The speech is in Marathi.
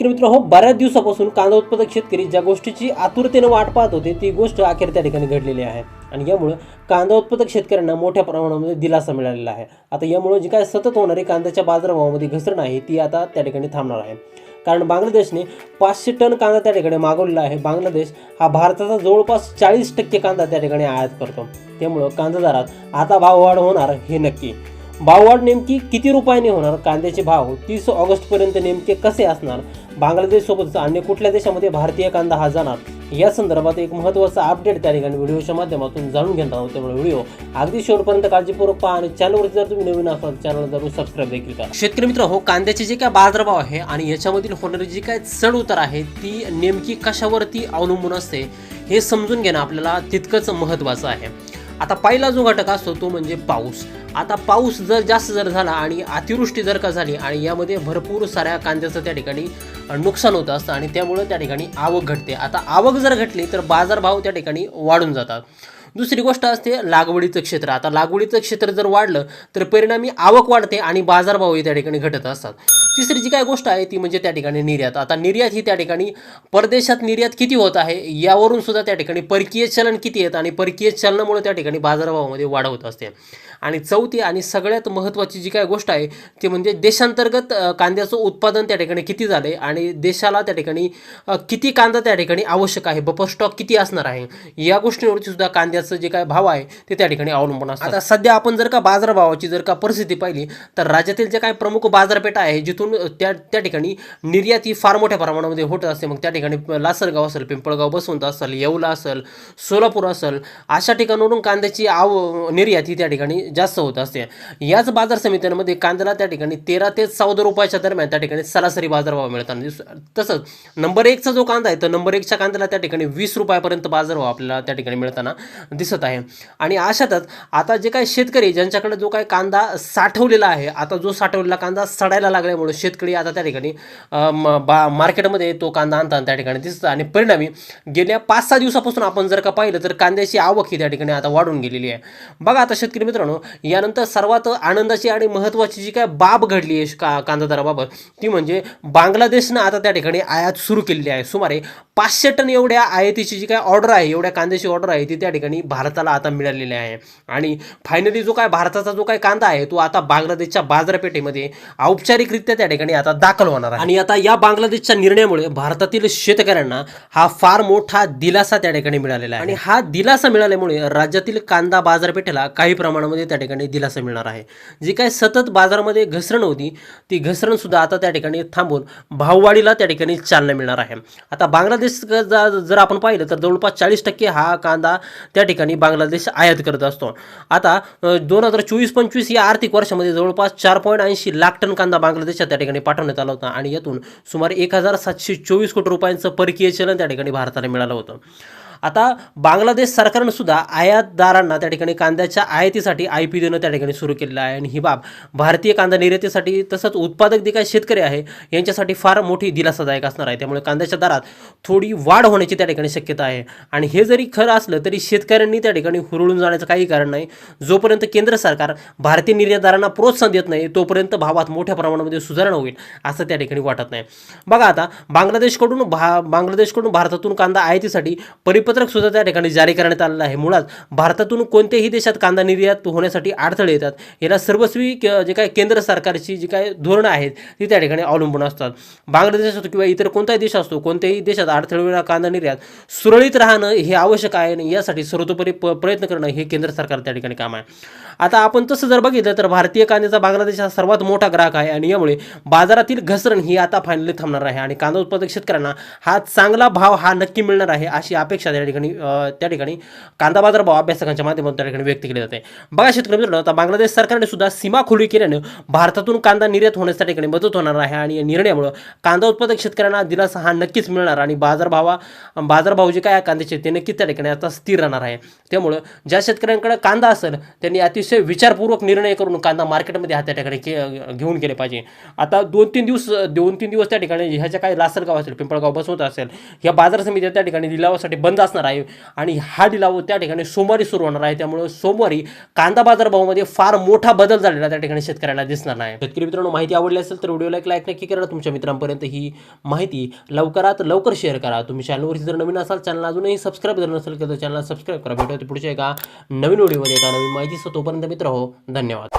शेतकरी मित्र हो बऱ्याच दिवसापासून कांदा उत्पादक शेतकरी ज्या गोष्टीची आतुरतेने वाट पाहत होते ती गोष्ट अखेर त्या ठिकाणी घडलेली आहे. आणि यामुळं कांदा उत्पादक शेतकऱ्यांना मोठ्या प्रमाणामध्ये दिलासा मिळालेला आहे. आता यामुळं जी काय सतत होणारी कांद्याच्या बाजारभावामध्ये घसरण आहे ती आता त्या ठिकाणी थांबणार आहे. कारण बांगलादेशने पाचशे टन कांदा त्या ठिकाणी मागवलेला आहे. बांगलादेश हा भारताचा जवळपास चाळीस टक्के कांदा त्या ठिकाणी आयात करतो. त्यामुळं कांदा दरात आता भाववाढ होणार हे नक्की. भाववाढ नेमकी किती रुपयाने होणार? कांद्याचे भाव तीस ऑगस्टपर्यंत नेमके कसे असणार? बांगलादेशसोबतच अन्य कुठल्या देशामध्ये भारतीय कांदा हा जाणार? या संदर्भात एक महत्त्वाचा अपडेट त्या ठिकाणी व्हिडिओच्या माध्यमातून जाणून घेणार आहोत त्यामुळे व्हिडिओ अगदी शेवटपर्यंत काळजीपूर्वक पहा आणि चॅनलवर जर तुम्ही नवीन असाल चॅनल जरूर सबस्क्राईब देखील करा. शेतकरी मित्र हो कांद्याचे जे काय बाजारभाव आहे आणि याच्यामधील होणारी जी काय चढ उतार आहे ती नेमकी कशावरती अवलंबून असते हे समजून घेणं आपल्याला तितकंच महत्त्वाचं आहे. आता पहिला जो घटक असतो तो म्हणजे पाऊस. आता पाऊस जर जास्त जर झाला आणि अतिवृष्टी जर का झाली आणि यामध्ये भरपूर साऱ्या कांद्याचं त्या ठिकाणी नुकसान होत असतं आणि त्यामुळं त्या ठिकाणी आवक घटते. आता आवक जर घटली तर बाजारभाव त्या ठिकाणी वाढून जातात. दुसरी गोष्ट असते लागवडीचं क्षेत्र. आता लागवडीचं क्षेत्र जर वाढलं तर परिणामी आवक वाढते आणि बाजारभावही त्या ठिकाणी घटत असतात. तिसरी जी काय गोष्ट आहे ती म्हणजे त्या ठिकाणी निर्यात. आता निर्यात ही त्या ठिकाणी परदेशात निर्यात किती होत आहे यावरून सुद्धा त्या ठिकाणी परकीय चलन किती येतं आणि परकीय चलनामुळे त्या ठिकाणी बाजारभावामध्ये वाढ होत असते. आणि चौथी आणि सगळ्यात महत्त्वाची जी काय गोष्ट आहे ती म्हणजे देशांतर्गत कांद्याचं उत्पादन त्या ठिकाणी किती झालं आहे आणि देशाला त्या ठिकाणी किती कांदा त्या ठिकाणी आवश्यक आहे बफर स्टॉक किती असणार आहे या गोष्टींवरती सुद्धा कांद्याचं जे काय भाव आहे ते त्या ठिकाणी अवलंबून असतात. आता सध्या आपण जर का बाजारभावाची जर का परिस्थिती पाहिली तर राज्यातील जे काही प्रमुख बाजारपेठा आहे जिथून त्या त्या ठिकाणी निर्यात ही फार मोठ्या प्रमाणामध्ये होत असते. मग त्या ठिकाणी लासलगाव असेल पिंपळगाव बसवंत असेल येवला असेल सोलापूर असेल अशा ठिकाणावरून कांद्याची आव निर्यात ही त्या ठिकाणी जास्त होत असते. याच बाजार समित्यांमध्ये कांद्याला त्या ठिकाणी तेरा ते चौदा रुपयाच्या दरम्यान त्या ठिकाणी सरासरी बाजारभाव मिळताना दिस तसंच नंबर एकचा जो कांदा आहे तर नंबर एकच्या कांद्याला त्या ठिकाणी वीस रुपयापर्यंत बाजारभाव आपल्याला त्या ठिकाणी मिळताना दिसत आहे. आणि अशातच आता जे काही शेतकरी ज्यांच्याकडे जो काही कांदा साठवलेला आहे आता जो साठवलेला कांदा सडायला लागल्यामुळे शेतकरी आता त्या ठिकाणी म- बा मार्केटमध्ये तो कांदा आणताना त्या ठिकाणी दिसतं आणि परिणामी गेल्या पाच सहा दिवसापासून आपण जर का पाहिलं तर कांद्याची आवक ही त्या ठिकाणी आता वाढून गेलेली आहे. बघा आता शेतकरी मित्रांनो यानंतर सर्वात आनंदाची आणि महत्त्वाची जी काय बाब घडली आहे का कांदा दराबाबत ती म्हणजे बांगलादेशनं आता त्या ठिकाणी आयात सुरू केलेली आहे. सुमारे पाचशे टन एवढ्या आयातीची जी काय ऑर्डर आहे एवढ्या कांद्याची ऑर्डर आहे ती त्या ठिकाणी भारताला आता मिळालेली आहे. आणि फायनली जो काय भारताचा जो काय कांदा आहे तो आता बांगलादेशच्या बाजारपेठेमध्ये औपचारिकरित्या त्या ठिकाणी आता दाखल होणार आहे. आणि आता या बांगलादेशच्या निर्णयामुळे भारतातील शेतकऱ्यांना हा फार मोठा दिलासा त्या ठिकाणी मिळालेला आहे. आणि हा दिलासा मिळाल्यामुळे राज्यातील कांदा बाजारपेठेला काही प्रमाणामध्ये त्या ठिकाणी दिलासा मिळणार आहे. जी काय सतत बाजारामध्ये घसरण होती ती घसरण सुद्धा आता त्या ठिकाणी थांबून भाववाढीला त्या ठिकाणी चालना मिळणार आहे. आता बांगलादेश ज- जर आपण पाहिलं तर जवळपास चाळीस टक्के हा कांदा त्या ठिकाणी बांगलादेश आयात करत असतो. आता दोन हजार चोवीस पंचवीस या आर्थिक वर्षामध्ये जवळपास चार पॉईंट ऐंशी लाख टन कांदा बांगलादेशात त्या ठिकाणी पाठवण्यात आला होता आणि यातून सुमारे एक हजार सातशे चोवीस कोटी रुपयांचं परकीय चलन त्या ठिकाणी भारताला मिळालं होतं. आता बांगलादेश सरकारनं सुद्धा आयातदारांना त्या ठिकाणी कांद्याच्या आयातीसाठी आय पी देणं त्या ठिकाणी सुरू केलेलं आहे. आणि ही बाब भारतीय कांदा निर्यातीसाठी तसंच उत्पादक जे काय शेतकरी आहे यांच्यासाठी फार मोठी दिलासादायक असणार आहे. त्यामुळे कांद्याच्या दरात थोडी वाढ होण्याची त्या ठिकाणी शक्यता आहे. आणि हे जरी खरं असलं तरी शेतकऱ्यांनी त्या ठिकाणी हुरळून जाण्याचं काही कारण नाही. जोपर्यंत केंद्र सरकार भारतीय निर्यातदारांना प्रोत्साहन देत नाही तोपर्यंत भावात मोठ्या प्रमाणामध्ये सुधारणा होईल असं त्या ठिकाणी वाटत नाही. बघा आता बांगलादेशकडून भा बांगलादेशकडून भारतातून कांदा आयातीसाठी परिपत्रक सुद्धा त्या ठिकाणी जारी करण्यात आलेलं आहे. मुळात भारतातून कोणत्याही देशात कांदा निर्यात होण्यासाठी अडथळे येतात. याला सर्वस्वी जे काय केंद्र सरकारची जी काय धोरणं आहेत ती त्या ठिकाणी अवलंबून असतात. बांगलादेश असतो किंवा इतर कोणताही देश असतो कोणत्याही देशात अडथळे कांदा निर्यात सुरळीत राहणं हे आवश्यक आहे आणि यासाठी सर्वतोपरी प प्रयत्न करणं हे केंद्र सरकार त्या ठिकाणी काम आहे. आता आपण तसं जर बघितलं तर भारतीय कांद्याचा बांगलादेश हा सर्वात मोठा ग्राहक आहे आणि यामुळे बाजारातील घसरण ही आता फायनली थांबणार आहे आणि कांदा उत्पादक शेतकऱ्यांना हा चांगला भाव हा नक्की मिळणार आहे अशी अपेक्षा त्या ठिकाणी त्या ठिकाणी कांदा बाजार भाव अभ्यासकांच्या माध्यमातून त्या ठिकाणी व्यक्त केले जाते. बघा शेतकरी मित्रांनो आता बांगलादेश सरकारने सुद्धा सीमा खुली केल्यानं भारतातून कांदा निर्यात होण्याच्या ठिकाणी मदत होणार आहे आणि या निर्णयामुळं कांदा उत्पादक शेतकऱ्यांना दिलासा हा नक्कीच मिळणार आणि बाजारभावा बाजारभाव जे काय कांद्याचे ते नक्कीच त्या ठिकाणी आता स्थिर राहणार आहे. त्यामुळं ज्या शेतकऱ्यांकडे कांदा असेल त्यांनी अतिशय विचारपूर्वक निर्णय करून कांदा मार्केटमध्ये हा त्या ठिकाणी के- घेऊन गेले पाहिजे. आता दोन तीन दिवस दोन तीन दिवस त्या ठिकाणी ह्याच्या काही लासलगाव असेल पिंपळगाव बसवत असेल या बाजार समित्या त्या ठिकाणी लिलावासाठी बंद असणार आहे. आणि हा लिलाव त्या ठिकाणी सोमवारी सुरू होणार आहे. त्यामुळे सोमवारी कांदा बाजार भावामध्ये फार मोठा बदल झालेला त्या ठिकाणी शेतकऱ्याला दिसणार नाही. शेतकरी मित्रांनो माहिती आवडली असेल तर व्हिडिओला एक लाईक नक्की करा. तुमच्या मित्रांपर्यंत ही माहिती लवकरात लवकर शेअर करा. तुम्ही चॅनलवरती जर नवीन असाल चॅनल अजूनही सबस्क्राईब जर नसेल तर चॅनल सबस्क्राईब करा. भेटूया पुढच्या एका नवीन व्हिडिओमध्ये. एका नवीन माहितीसह तोपर्यंत मित्र हो धन्यवाद.